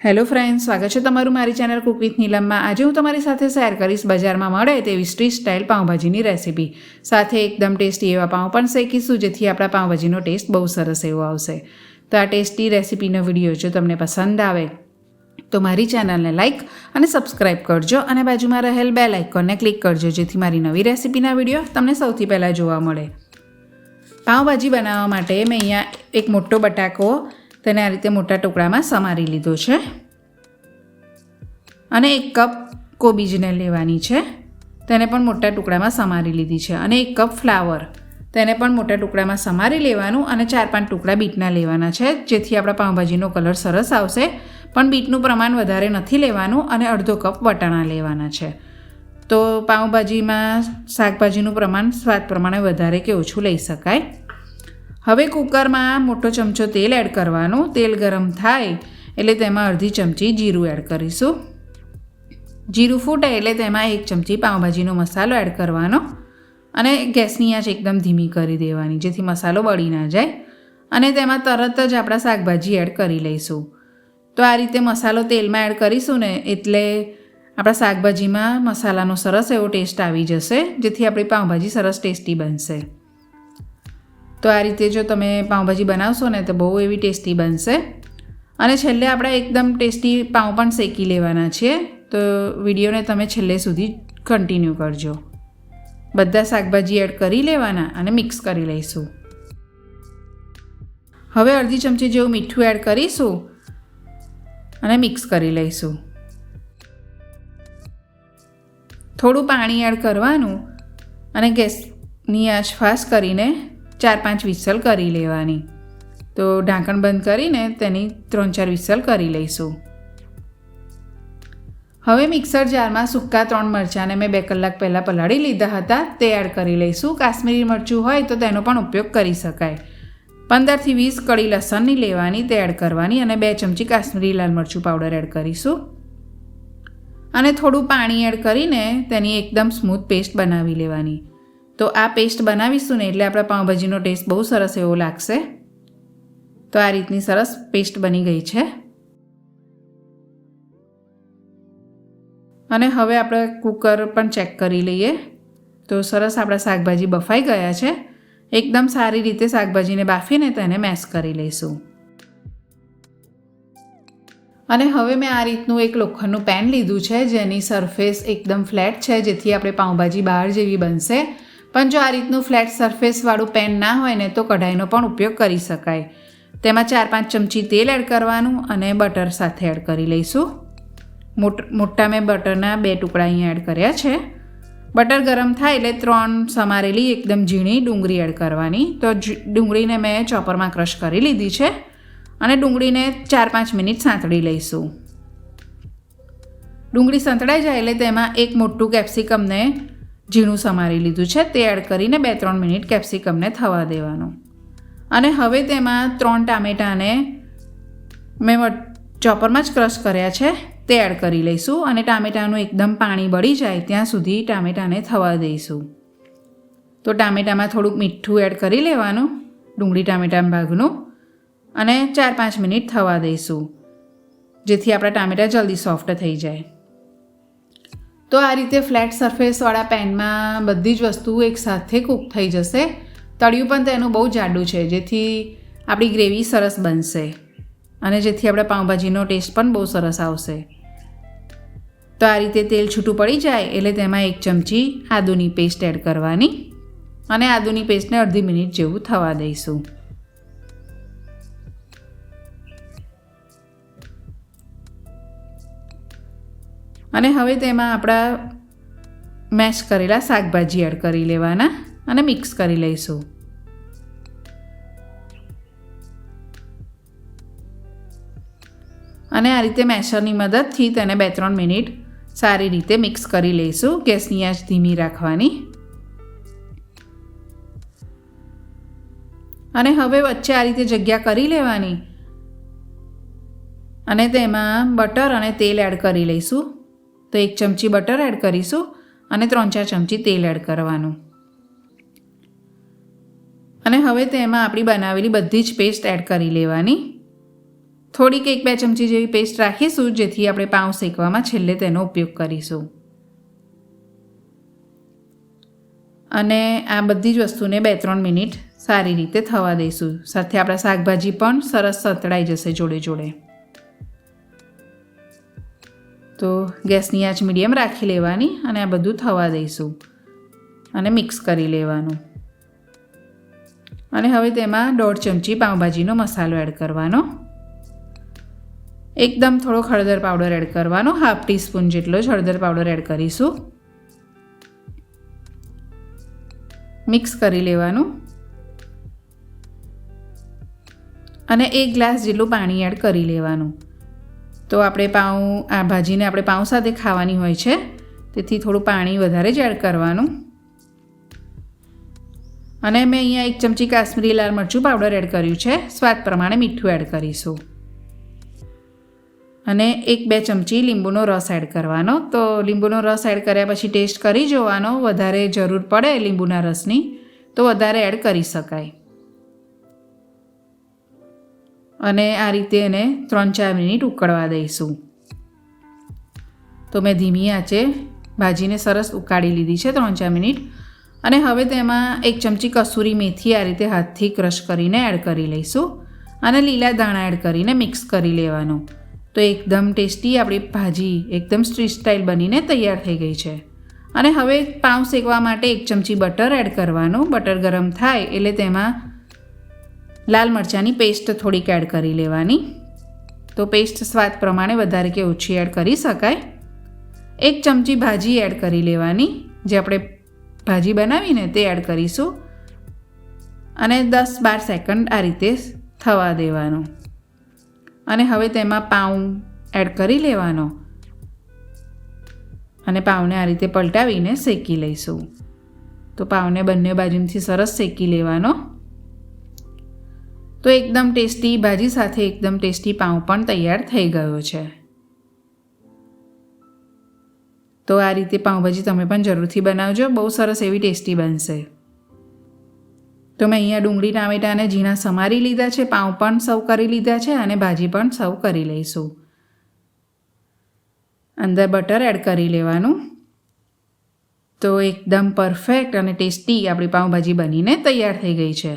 Hello friend સ્વાગત છે તમારું મારી ચેનલ કુક વિથ નીલમમાં. આજે હું તમારી સાથે શેર કરીશ બજારમાં મળે તેવી સ્ટ્રીટ સ્ટાઇલ પાઉંભાજીની રેસીપી. સાથે એકદમ ટેસ્ટી એવા પાઉં પણ શેકીશું, જેથી આપણા પાઉંભાજીનો ટેસ્ટ બહુ સરસ એવો આવશે. તો આ ટેસ્ટી રેસીપીનો વીડિયો જો તમને પસંદ આવે, તો મારી ચેનલને લાઇક અને સબસ્ક્રાઇબ કરજો અને બાજુમાં રહેલ બે લાઇકોનને ક્લિક કરજો, જેથી મારી નવી રેસીપીના વીડિયો તમને સૌથી પહેલાં જોવા મળે. પાઉંભાજી બનાવવા માટે મેં અહીંયા એક મોટો બટાકો તેને આ રીતે મોટા ટુકડામાં સમારી લીધો છે. અને એક કપ કોબીજને લેવાની છે. તેને પણ મોટા ટુકડામાં સમારી લીધી છે. અને એક કપ ફ્લાવર તેને પણ મોટા ટુકડામાં સમારી લેવાનું અને ચાર પાંચ ટુકડા બીટના લેવાના છે. જેથી આપણા પાઉંભાજીનો કલર સરસ આવશે. પણ બીટનું પ્રમાણ વધારે નથી લેવાનું અને અડધો કપ વટાણા લેવાના છે. તો પાઉંભાજીમાં શાકભાજીનું પ્રમાણ સ્વાદ પ્રમાણે વધારે કે ઓછું લઈ શકાય. હવે કુકરમાં મોટો ચમચો તેલ એડ કરવાનું. તેલ ગરમ થાય એટલે તેમાં અડધી ચમચી જીરું એડ કરીશું. જીરું ફૂટે એટલે તેમાં એક ચમચી પાઉંભાજીનો મસાલો એડ કરવાનો અને ગેસની આંચ એકદમ ધીમી કરી દેવાની જેથી મસાલો બળી ના જાય. અને તેમાં તરત જ આપણા શાકભાજી એડ કરી લઈશું. તો આ રીતે મસાલો તેલમાં એડ કરીશું ને એટલે આપણા શાકભાજીમાં મસાલાનો સરસ એવો ટેસ્ટ આવી જશે જેથી આપણી પાઉંભાજી સરસ ટેસ્ટી બનશે. તો આ રીતે જો તમે પાઉંભાજી બનાવશો ને, તો બહુ એવી ટેસ્ટી બનશે. અને છેલ્લે આપણે એકદમ ટેસ્ટી પાઉં પણ શેકી લેવાના છીએ તો વિડીયોને તમે છેલ્લે સુધી કન્ટિન્યુ કરજો. બધા શાકભાજી એડ કરી લેવાના અને મિક્સ કરી લઈશું. હવે અડધી ચમચી જેવું મીઠું એડ કરીશું અને મિક્સ કરી લઈશું. થોડું પાણી એડ કરવાનું અને ગેસની આંચ ફાસ્ટ કરીને ચાર પાંચ વિસલ કરી લેવાની. તો ઢાંકણ બંધ કરીને તેની ત્રણ ચાર વિસલ કરી લઈશું. હવે મિક્સર જારમાં સૂકા ત્રણ મરચાંને મેં બે કલાક પહેલાં પલાળી લીધા હતા. તે એડ કરી લઈશું. કાશ્મીરી મરચું હોય તો તેનો પણ ઉપયોગ કરી શકાય. પંદરથી વીસ કળી લસણની લેવાની, તે એડ કરવાની અને બે ચમચી કાશ્મીરી લાલ મરચું પાવડર એડ કરીશું. અને થોડું પાણી એડ કરીને તેની એકદમ સ્મૂથ પેસ્ટ બનાવી લેવાની. તો આ પેસ્ટ બનાવીશું ને એટલે આપણા પાઉંભાજીનો ટેસ્ટ બહુ સરસ એવો લાગશે. તો આ રીતની સરસ પેસ્ટ બની ગઈ છે. અને હવે આપણે કુકર પણ ચેક કરી લઈએ. તો સરસ આપણા શાકભાજી બફાઈ ગયા છે. એકદમ સારી રીતે શાકભાજીને બાફીને તેને મેશ કરી લઈશું. અને હવે મેં આ રીતનું એક લોખંડનું પેન લીધું છે, જેની સરફેસ એકદમ ફ્લેટ છે, જેથી આપણે પાઉંભાજી બહાર જેવી બનશે. પણ જો આ રીતનું ફ્લેટ સરફેસવાળું પેન ના હોય ને, તો કઢાઈનો પણ ઉપયોગ કરી શકાય. તેમાં ચાર પાંચ ચમચી તેલ એડ કરવાનું અને બટર સાથે એડ કરી લઈશું. મોટ, મોટા મેં બટરના બે ટુકડા અહીંયા એડ કર્યા છે. બટર ગરમ થાય એટલે ત્રણ સમારેલી એકદમ ઝીણી ડુંગળી એડ કરવાની. તો ડુંગળીને મેં ચોપરમાં ક્રશ કરી લીધી છે અને ડુંગળીને ચાર પાંચ મિનિટ સાંતળી લઈશું. ડુંગળી સંતળાઈ જાય એટલે તેમાં એક મોટું કેપ્સિકમને ઝીણું સમારી લીધું છે, તે એડ કરીને બે ત્રણ મિનિટ કેપ્સિકમને થવા દેવાનું. અને હવે તેમાં ત્રણ ટામેટાને મેં ચોપરમાં જ ક્રશ કર્યા છે, તે એડ કરી લઈશું અને ટામેટાનું એકદમ પાણી બળી જાય ત્યાં સુધી ટામેટાને થવા દઈશું. તો ટામેટામાં થોડુંક મીઠું એડ કરી લેવાનું, ડુંગળી ટામેટા ભાગનું, અને ચાર પાંચ મિનિટ થવા દઈશું, જેથી આપણા ટામેટા જલ્દી સોફ્ટ થઈ જાય. તો આ રીતે ફ્લેટ સરફેસવાળા પેનમાં બધી જ વસ્તુ એકસાથે કૂક થઈ જશે. તળિયું પણ તેનું બહુ જાડું છે, જેથી આપણી ગ્રેવી સરસ બનશે. અને જેથી આપણે પાઉંભાજીનો ટેસ્ટ પણ બહુ સરસ આવશે. તો આ રીતે તેલ છૂટું પડી જાય, એટલે તેમાં એક ચમચી આદુની પેસ્ટ એડ કરવાની. અને આદુની પેસ્ટને અડધી મિનિટ જેવું થવા દઈશું. અને હવે તેમાં આપણા મેશ કરેલા શાકભાજી એડ કરી લેવાના અને મિક્સ કરી લઈશું. અને આ રીતે મેશરની મદદથી તેને બે ત્રણ મિનિટ સારી રીતે મિક્સ કરી લઈશું. ગેસની આંચ ધીમી રાખવાની. અને હવે વચ્ચે આ રીતે જગ્યા કરી લેવાની. અને તેમાં બટર અને તેલ એડ કરી લઈશું. તો એક ચમચી બટર એડ કરીશું અને ત્રણ ચાર ચમચી તેલ એડ કરવાનું. અને હવે તેમાં આપણી બનાવેલી બધી જ પેસ્ટ એડ કરી લેવાની. થોડીક એક બે ચમચી જેવી પેસ્ટ રાખીશું, જેથી આપણે પાઉં શેકવામાં છેલ્લે તેનો ઉપયોગ કરીશું. અને આ બધી જ વસ્તુને બે ત્રણ મિનિટ સારી રીતે થવા દઈશું. સાથે આપણા શાકભાજી પણ સરસ સતળાઈ જશે જોડે જોડે તો ગેસની આંચ મીડિયમ રાખી લેવાની અને આ બધું થવા દઈશું. અને મિક્સ કરી લેવાનું. અને હવે તેમાં દોઢ ચમચી પાઉંભાજીનો મસાલો એડ કરવાનો. એકદમ થોડો હળદર પાવડર એડ કરવાનો. હાફ ટીસ્પૂન જેટલો જ હળદર પાવડર એડ કરીશું. મિક્સ કરી લેવાનું. અને એક ગ્લાસ જેટલું પાણી એડ કરી લેવાનું. તો આપણે પાઉં, આ ભાજીને આપણે પાઉં સાથે ખાવાની હોય છે. તેથી થોડું પાણી વધારે જ એડ કરવાનું. અને મેં અહીંયા એક ચમચી કાશ્મીરી લાલ મરચું પાવડર એડ કર્યું છે. સ્વાદ પ્રમાણે મીઠું એડ કરીશું. અને એક બે ચમચી લીંબુનો રસ એડ કરવાનો. તો લીંબુનો રસ એડ કર્યા પછી ટેસ્ટ કરી જોવાનો. વધારે જરૂર પડે લીંબુના રસની, તો વધારે એડ કરી શકાય. અને આ રીતે એને ત્રણ ચાર મિનિટ ઉકળવા દઈશું. તો મેં ધીમી આંચે ભાજીને સરસ ઉકાળી લીધી છે ત્રણ ચાર મિનિટ. અને હવે તેમાં એક ચમચી કસૂરી મેથી આ રીતે હાથથી ક્રશ કરીને એડ કરી લઈશું. અને લીલા દાણા એડ કરીને મિક્સ કરી લેવાનું. તો એકદમ ટેસ્ટી આપણી ભાજી એકદમ સ્ટ્રીટ સ્ટાઇલ બનીને તૈયાર થઈ ગઈ છે. અને હવે પાઉં શેકવા માટે એક ચમચી બટર એડ કરવાનું. બટર ગરમ થાય એટલે તેમાં લાલ મરચાંની પેસ્ટ થોડીક એડ કરી લેવાની. તો પેસ્ટ સ્વાદ પ્રમાણે વધારે કે ઓછી એડ કરી શકાય. એક ચમચી ભાજી એડ કરી લેવાની. જે આપણે ભાજી બનાવીને તે એડ કરીશું. અને દસ બાર સેકન્ડ આ રીતે થવા દેવાનું. અને હવે તેમાં પાઉં એડ કરી લેવાનો. અને પાઉંને આ રીતે પલટાવીને શેકી લઈશું. તો પાઉંને બંને બાજુથી સરસ શેકી લેવાનો. તો એકદમ ટેસ્ટી ભાજી સાથે એકદમ ટેસ્ટી પાઉં પણ તૈયાર થઈ ગયો છે. તો આ રીતે પાઉંભાજી તમે પણ જરૂરથી બનાવજો, બહુ સરસ એવી ટેસ્ટી બનશે. તો મેં અહીંયા ડુંગળી ટામેટાને ઝીણા સમારી લીધા છે, પાઉં પણ સર્વ કરી લીધા છે અને ભાજી પણ સર્વ કરી લઈશું. અંદર બટર એડ કરી લેવાનું. તો એકદમ પરફેક્ટ અને ટેસ્ટી આપણી પાઉંભાજી બનીને તૈયાર થઈ ગઈ છે.